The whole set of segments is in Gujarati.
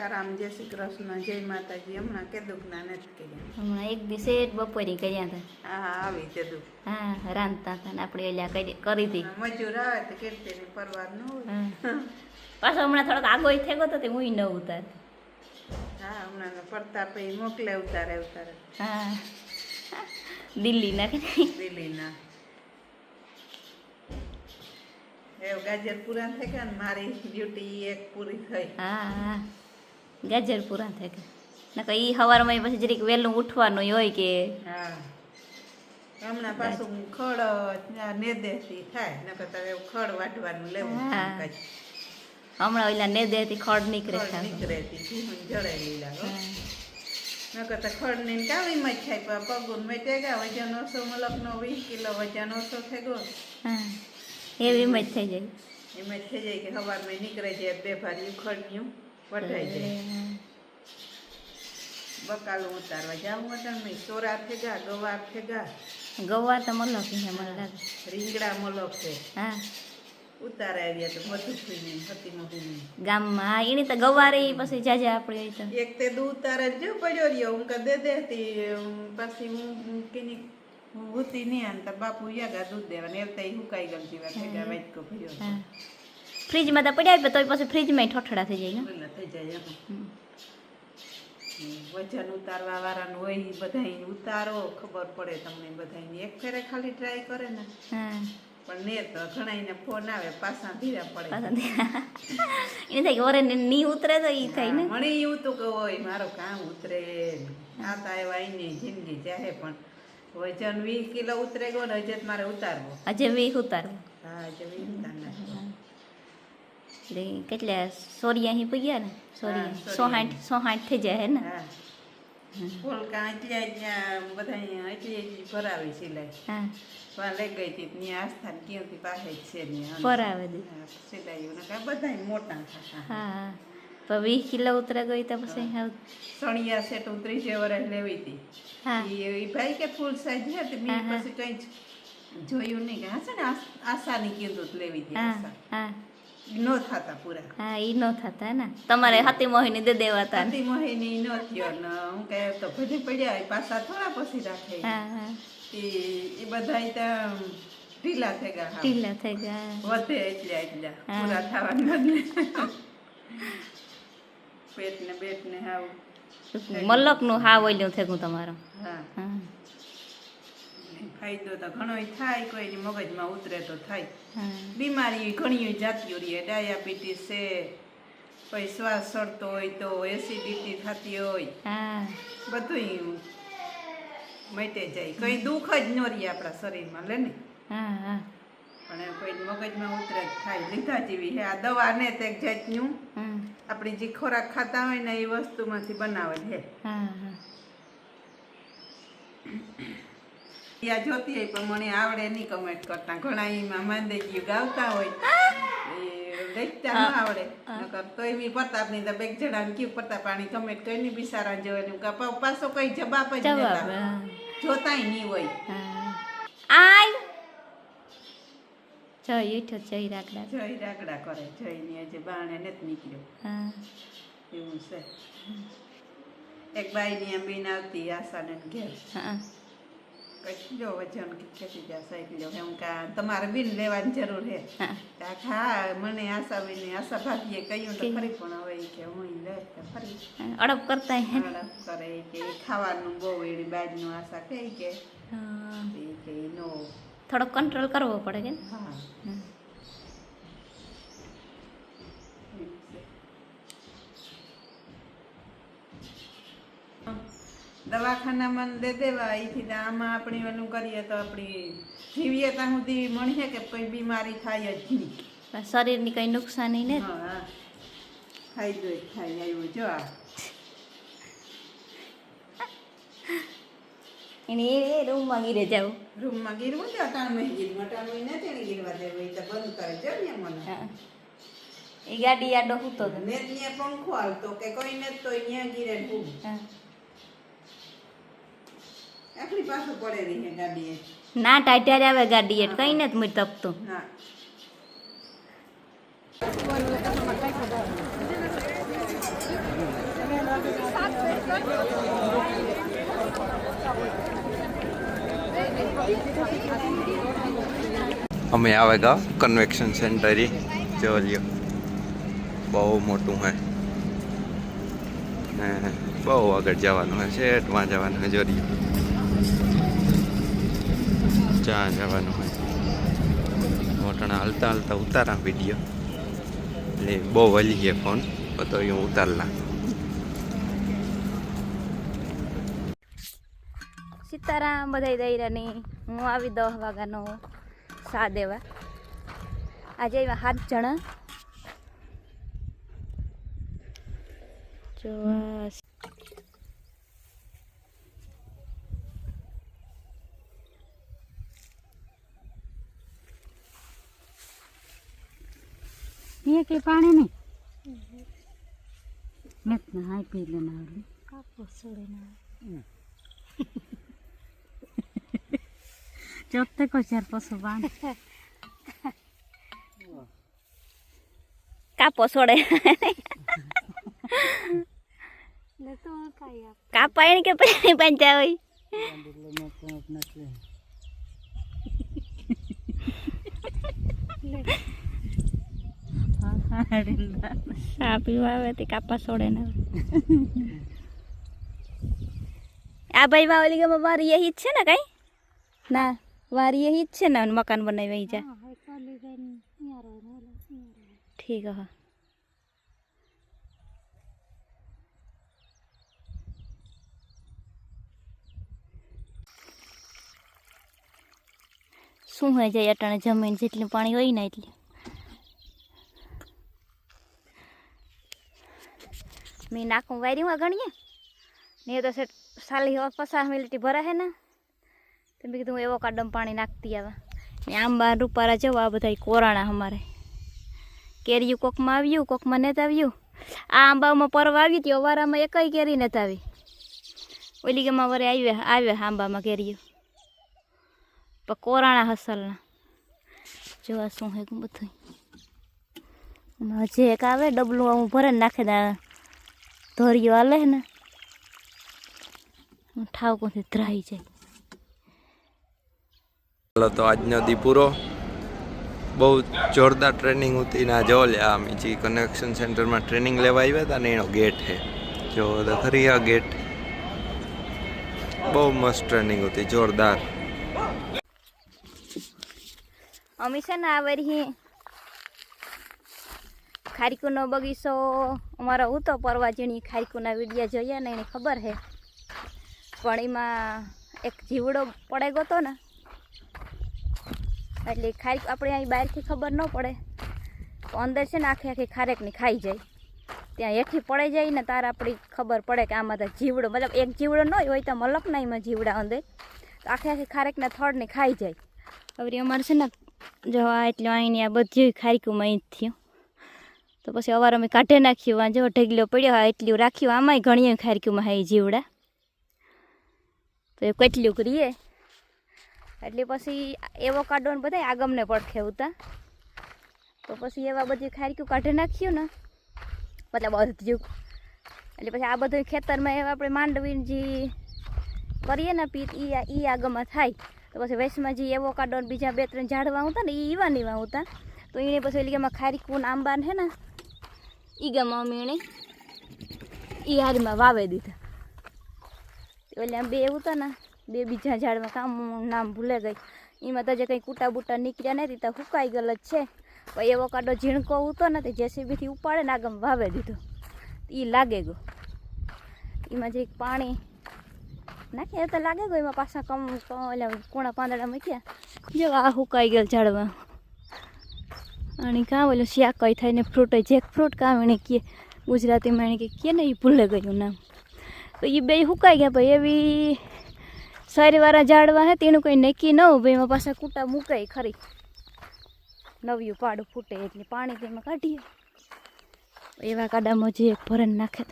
સીતારામ જય શ્રી કૃષ્ણ જય માતાજી. હમણાં કીધું ના નથી કર્યા. હમણાં એક દિવસે બપોરી કર્યા હતા. હા આવી જતું હા રાંધતા હતા ને આપણે એલા કરી કરી હતી. મજૂર આવે તો કેટલી પરવાર ન હોય. પાછો હમણાં થોડોક આગો થઈ ગયો તો તે હું ન ઉતાર. હા હમણાં પડતા પછી મોકલે ઉતારે ઉતારે. હા. દિલ્હી નાખી દિલ્હીના ગાજર પૂરા થઈ ગયા ને મારી ડ્યુટી એક પૂરી થઈ. હા હા. ગાજર પૂરા થઈ કે. નકર ઈ સવારમાં પછી જરીક વહેલું ઉઠવાનું હોય કે. હા. હમણાં પાછું ખડ નેદેથી થાય. નકર તો એવું ખડ વાટવાનું લેવું હમણાં ઓલા ને દેથી ખડ નીકળે નીકળે જળે લીલા. નકર તો ખડ ને કાવી માં થાય પગુન મેં ટેગા વજન ઓછો મલકનો વીસ કિલો વજન ઓછો થઈ ગયો. એવી મજ થઈ જાય. એમાં થઈ જાય કે સવારમાં નીકળે છે બે ભારી ખડ્યું વઢાઈ જાય બકાલું ઉતારવા જાવું મેં સોરા ફેગા ગવાર ફેગા. ગવા તો મલક લાગે મલક છે. હા. ઉતારે આવ્યા તો બધું થઈને હતી મોટી ગામમાં હા એની તો ગવારે પછી જાજે આપણે તો. એક તે દૂધ તારે જ પડ્યો રહ્યો હું કે દે દેતી પછી હું કેની હું હોતી નહીં આને તો બાપુ યાગા દૂધ દેવા ને એવતા હુકાઈ ગમ જીવા ભેગા વાટકો ભર્યો હા. ફ્રીજમાં તો પડ્યા હોય તો પછી ફ્રીજમાં ઠોઠડા થઈ જાય ને. થઈ જાય વજન ઉતારવા વાળાનું હોય બધાય ઉતારો ખબર પડે તમને બધાને એક ફેરે ખાલી ટ્રાય કરે ને. પણ ને તો ઘણાઈને ફોન આવે પાછા ધીરા પડે. એને થાય કે ઓરે ની ઉતરે તો ઈ થાય ને. મને એવું તો કે હોય મારો કામ ઉતરે. આતા એવા એની જિંદગી ચાહે પણ વજન વીસ કિલો ઉતરે ગયો ને હજે મારે ઉતારવો. આજે વીસ ઉતારવું. હા હજે વીસ ઉતાર નાખવો એટલે કેટલા અહીં પગ્યા ને? સોરિયા સોહાઠ સો હાઠ સો હાઠ થઈ જાય ને? હા. ફોલકા એટલે ત્યાં બધા એટલી એટલી ભરાવી સિલાઈ. હા. ત્યાં લઈ ગઈ હતી ત્યાં આસ્થા પાસે જ છે ત્યાં ભરાવે મોટા હા. પણ વીસ કિલો ઉતરા ગઈ તો પછી સણિયા સેટ ઉતરી ત્રીજે વર્ષ લેવી હતી. ભાઈ કે ફૂલ સાઈઝ છે તે મેં. પછી કંઈ જોયું નહીં. કે હા છે ને આશાની કીધું તો લેવી હતી આશા. નો થતા પૂરા. હા ઈ નો થતા ને. તમારે હાથી મોહિની દે દેવાતા ને. મોહિની નો થયો ને હું કહે તો ભજી પડ્યા પાછા થોડા પછી રાખે. હા હા. એ બધા ત્યાં ઢીલા થઈ ગયા ઢીલા થઈ ગયા. વધે એટલા એટલા. હા. પૂરા થવાને પેટ ને બેટ ને હાવ ઓલ્યું થયું તમારું. હા. હા. ફાયદો તો ઘણો થાય કોઈ મગજમાં ઉતરે તો થાય. બીમારી ઘણી જાતિઓ રહે ડાયાબિટીસ છે પછી શ્વાસ ચડતો હોય તો એસિડિટી થતી હોય. બધું મટે જાય. કઈ દુઃખ જ ન રહી આપણા શરીરમાં લે ને? પણ કોઈ મગજમાં ઉતરે જ થાય. લીધા જેવી હે આ દવા ને તે જાતનું આપણી જે ખોરાક ખાતા હોય ને એ વસ્તુમાંથી બનાવે છે. હા જોતી હોય પણ મને આવડે નહીં કમેન્ટ કરતા. ઘણા એમાં માંદે ગયું ગાવતા હોય. એ દેખતા ન આવડે. નકર તોય બી પ્રતાપની તો બેગ જણાને કયું પ્રતાપ પાણી કમેન્ટ કરીને બિસારા જોવે ને પાછો કઈ જવાબ જ જવાબ જોતાય નહીં હોય. આય! જય ઈઠો જય રાખડા જય રાગડા કરે. જયની આજે બાણે નથી નીકળ્યો. એવું છે. એક બાઈની આમ બીન આવતી આશાને ઘેર. હા. જો વજન ખેંચી જા સાઈડ લ્યો એમ કા તમારે બિન લેવાની જરૂર છે હા. મને આશા બેને આશા ભાભીએ કહ્યું તો ફરી ખરી પણ હવે કે હું લે તો ખરી અડપ કરતા હે. ને કરે કે ખાવાનું બહુ એની બાજનું આશા કહે કે. હા. કે નો થોડો કંટ્રોલ કરવો પડે કે? હા હા. દવાખાનામાં દે દેવા અહીંથી આમાં આપણી એનું કરીએ તો આપણી જીવીએ ત્યાં સુધી મળીએ કે કોઈ બીમારી થાય જ નહીં. શરીરની કઈ નુકસાની ને? ફાયદો જ થાય આવ્યું જો આ. એને એ રૂમમાં ગીરે જાવ. રૂમમાં ગીરવું ગીરવું નથી ને ગીરવા દેવું એ તો બંધ કરે જો ને મને. એ ગાડી આડો હું હતો ને ત્યાં પંખો આવતો કે કોઈ ને તો ત્યાં ગીરે હા. આખરી પાછો પડે રહી ગાડીએ ના ટાઈટર આવે ગાડી એટ કઈ નથી મુઈ તપતું ના અમે આવે ગા કન્વેક્શન સેન્ટર જો લ્યો. બહુ મોટું હે. ને બહુ આગળ જવાનું હોય શેઠમાં જવાનું જોરી જ્યાં જવાનું હોય મોટણા હાલતા હાલતા ઉતારા વીડિયો એટલે બહુ વલી છે ફોન તો એ ઉતારલા. સીતારામ બધાય દૈરાની હું આવી દસ વાગ્યાનો સા દેવા. આજે એવા સાત જણા. જો એકલી પાણી નહીં. મેં ના હાઈ પી લે ના આવડે કાપો છોડે ના ચોથે કો ચાર પશુ બાણ કાપો છોડે કાપા એને કે પછી પંચા સા પીવા આવે તે કાપા સોડે ને આ ભાઈ વાવલી ગામમાં વારી યહી જ છે ને કઈ? ના વારી એ જ છે ને મકાન બનાવી છે ઠીક હા. શું હોય જાય અટાણે જમીન જેટલું પાણી હોય ને એટલી? મેં નાખું વાયરીમાં ગણીએ ને તો સેટ સાલી હવે પચાસ મિનિટ ભરા હે ને. તો મેં કીધું એવો કાડમ પાણી નાખતી આવે. ને આંબા રૂપારા જવા આ બધા કોરાણા અમારે. કેરીયું કોકમાં આવ્યું, કોકમાં નથી આવ્યું. આ આંબામાં પરવા આવ્યું હતી, અવારામાં એકય કેરી નથી આવી. ઓલી ગેમાં વરે આવ્યા આવ્યા આંબામાં કેરીયું પણ કોરાણા હસલના. જોવા શું હે બધું હજી એક આવે, ડબલું આવું ભરે નાખે ધોરિયો હાલે ને? ઠાવકોથી ધરાઈ જાય. ચાલો તો આજનો દી પૂરો. બહુ જોરદાર ટ્રેનિંગ હતી ને જો લે આ જે કનેક્શન સેન્ટરમાં ટ્રેનિંગ લેવા આવ્યા હતા ને એનો ગેટ છે. જો ખરી આ ગેટ બહુ મસ્ત ટ્રેનિંગ હતી જોરદાર. અમે છે ને આ વરી ખારીકુનો બગીચો, અમારો હતો પરવા જેણી ખારીકુના વિડીયા જોયા ને એને ખબર છે પણ એમાં એક જીવડો પડે ગયો હતો ને, એટલે ખારીક આપણે અહીં બહારથી ખબર ન પડે. તો અંદર છે ને આખી આખી ખારેકની ખાઈ જાય. ત્યાં હેઠી પડી જાય ને તારે આપણી ખબર પડે કે આમાં તો જીવડો, મતલબ એક જીવડો ન હોય તો મલક ના એમાં જીવડા અંદર. તો આખી આખી ખારેકના થડને ખાઈ જાય. હવે અમારે છે ને, જો આ એટલે અહીંની આ બધી ખારીકુમાં અહીં થયું. તો પછી અવાર અમે કાઢી નાખ્યું આ જો ઢગલો પડ્યો એટલું રાખ્યું. આમાંય ઘણી ખારીકુમાં હા જીવડા. તો એ કેટલું કરીએ. એટલે પછી એવો કાઢો ને બધા આગમને પડખે ઉતા. તો પછી એવા બધી ખારક્યું કાઢી નાખ્યું ને, મતલબ અધ્યું એટલે પછી આ બધું ખેતરમાં એવા આપણે માંડવી જે કરીએ ને પીત એ એ આગમાં થાય. તો પછી વૈશમાં જે એવો કાઢો બીજા બે ત્રણ ઝાડવા હતા ને એ ઈવા નીવા હતા તો એને પછી એટલે એમાં ખારીકું આંબાને હે ને ઈ ગામમાં અમે એને ઈ હારીમાં વાવે દીધા. એટલે બે હતા ને, બે બીજા ઝાડમાં કામ નામ ભૂલે ગઈ. એમાં તો જે કંઈ કૂટા બૂટા નીકળ્યા નથી, તો હુકાઈ ગયેલ જ છે. પણ એવો કાડો ઝીણકો ઉતો ને તે જેસીબીથી ઉપાડે ને આગમ વાવે દીધો. એ લાગે ગયો. એમાં જે પાણી નાખે તો લાગે ગયો, એમાં પાછા કમ એટલે કોણા પાંદડા મૂક્યા. જેવા આ હુકાઈ ગયેલ ઝાડમાં. અને કાં શ્યા કઈ થાય ને ફ્રૂટ જેક ફ્રૂટ કામ એને કીએ ગુજરાતીમાં એને કે કે ને એ ભૂલે ગયું નામ. તો એ બે હુકાઈ ગયા ભાઈ એવી શરીવાળા ઝાડવા હે, તેનું કંઈ નક્કી ન હોય, એમાં પાછા કૂટા મૂકાય ખરી. નવ્યું પાડું ફૂટે એટલે પાણી તેમાં કાઢીએ. એવા કાડામાં જે ભરણ નાખે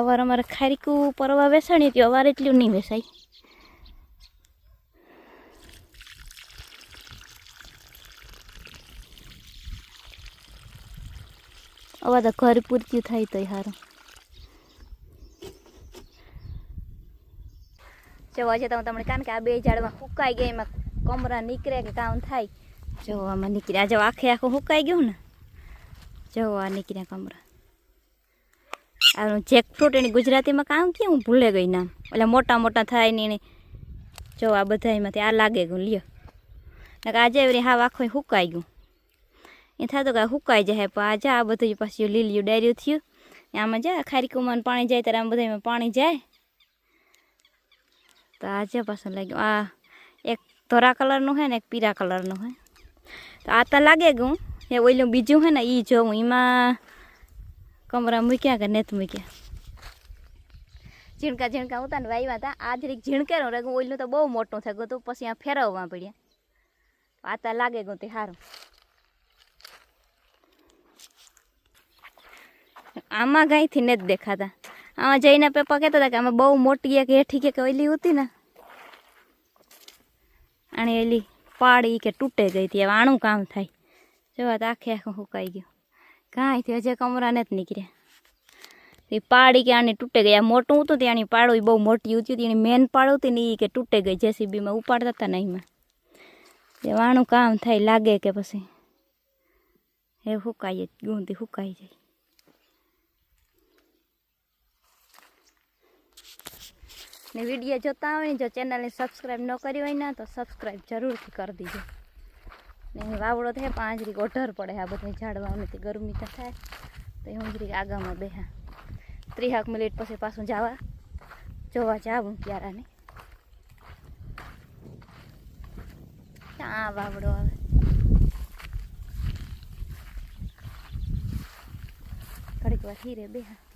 અવાર અમારે ખારીકું પરવા વેસાણી હતી અવાર એટલું નહીં વેસાય. હવે તો ઘર પૂરતી થાય તો સારું જોવા છે તો તમને કારણ કે આ બે ઝાડમાં સુકાઈ ગયા, એમાં કમરા નીકળે કે કામ થાય. જો, આમાં નીકળ્યા જો, આખે આખું સુકાઈ ગયું ને. જો, આ નીકળ્યા કમરા. આ જેકફ્રૂટ એની ગુજરાતીમાં કામ કે હું ભૂલે ગઈ નામ. એટલે મોટા મોટા થાય ને એને. જો, આ બધા એમાંથી આ લાગે ગયું. લ્યો. આજે એવી હાવ આખો સુકાઈ ગયું. એ થતો કે સુકાઈ જાય પણ આજે આ બધું પાછું લીલિયું ડાયર્યું થયું. આમાં જા, ખારી કુમાર પાણી જાય, ત્યારે આમ બધામાં પાણી જાય. તો આજે પાછું લાગ્યું. આ એક ધોરા કલરનું છે ને એક પીળા કલરનું છે તો આ તો લાગે ગયું એ ઓઈલું બીજું છે ને એ જોઉં એમાં કમરા મૂક્યા કે નેત મૂક્યા? ઝીણકા ઝીણકા હતા ને વાવ્યા હતા આ જરીક ઝીણકેરો રહે ઓઈલું તો બહુ મોટું થઈ ગયું પછી આ ફેરવવા પડ્યા. આ તો લાગે ગયું તે સારું આમાં ગાયથી નથી દેખાતા. આમાં જઈને પપ્પા કહેતા હતા કે આમાં બહુ મોટી એક હેઠી કે ઓલી હતી ને? આણે એલી પાડી કે તૂટે ગઈ હતી, હવે આણું કામ થાય. જોવા તો આખે આખું સુકાઈ ગયું. કાંઈથી હજે કમરા નથી નીકળ્યા. એ પાડી કે આને તૂટે ગઈ, આ મોટું હતું ત્યાંની પાડું બહુ મોટી હતી, એની મેન પાડો હતી ને એ કે તૂટે ગઈ જેસીબીમાં ઉપાડતા હતા ને એમાં. એ વાણું કામ થાય, લાગે કે પછી. એ સુકાઈ જ, ગુંદી સુકાઈ જાય. ને વીડિયો જોતા હોય ને જો ચેનલને સબસ્ક્રાઈબ ન કરી હોય ને, તો સબસ્ક્રાઈબ જરૂરથી કરી દીજો. ને વાવડો થાય પાંચ રીક ઓઢર પડે આ બધા તે ગરમી તો થાય. તો હું જરીક આગામાં બેહા. ત્રીહાક મિનિટ પછી પાછું જવા. જોવા જાવું ક્યારાને. ક્યાં વાવડો આવે? ઘડીક વાર હીરે બેહા.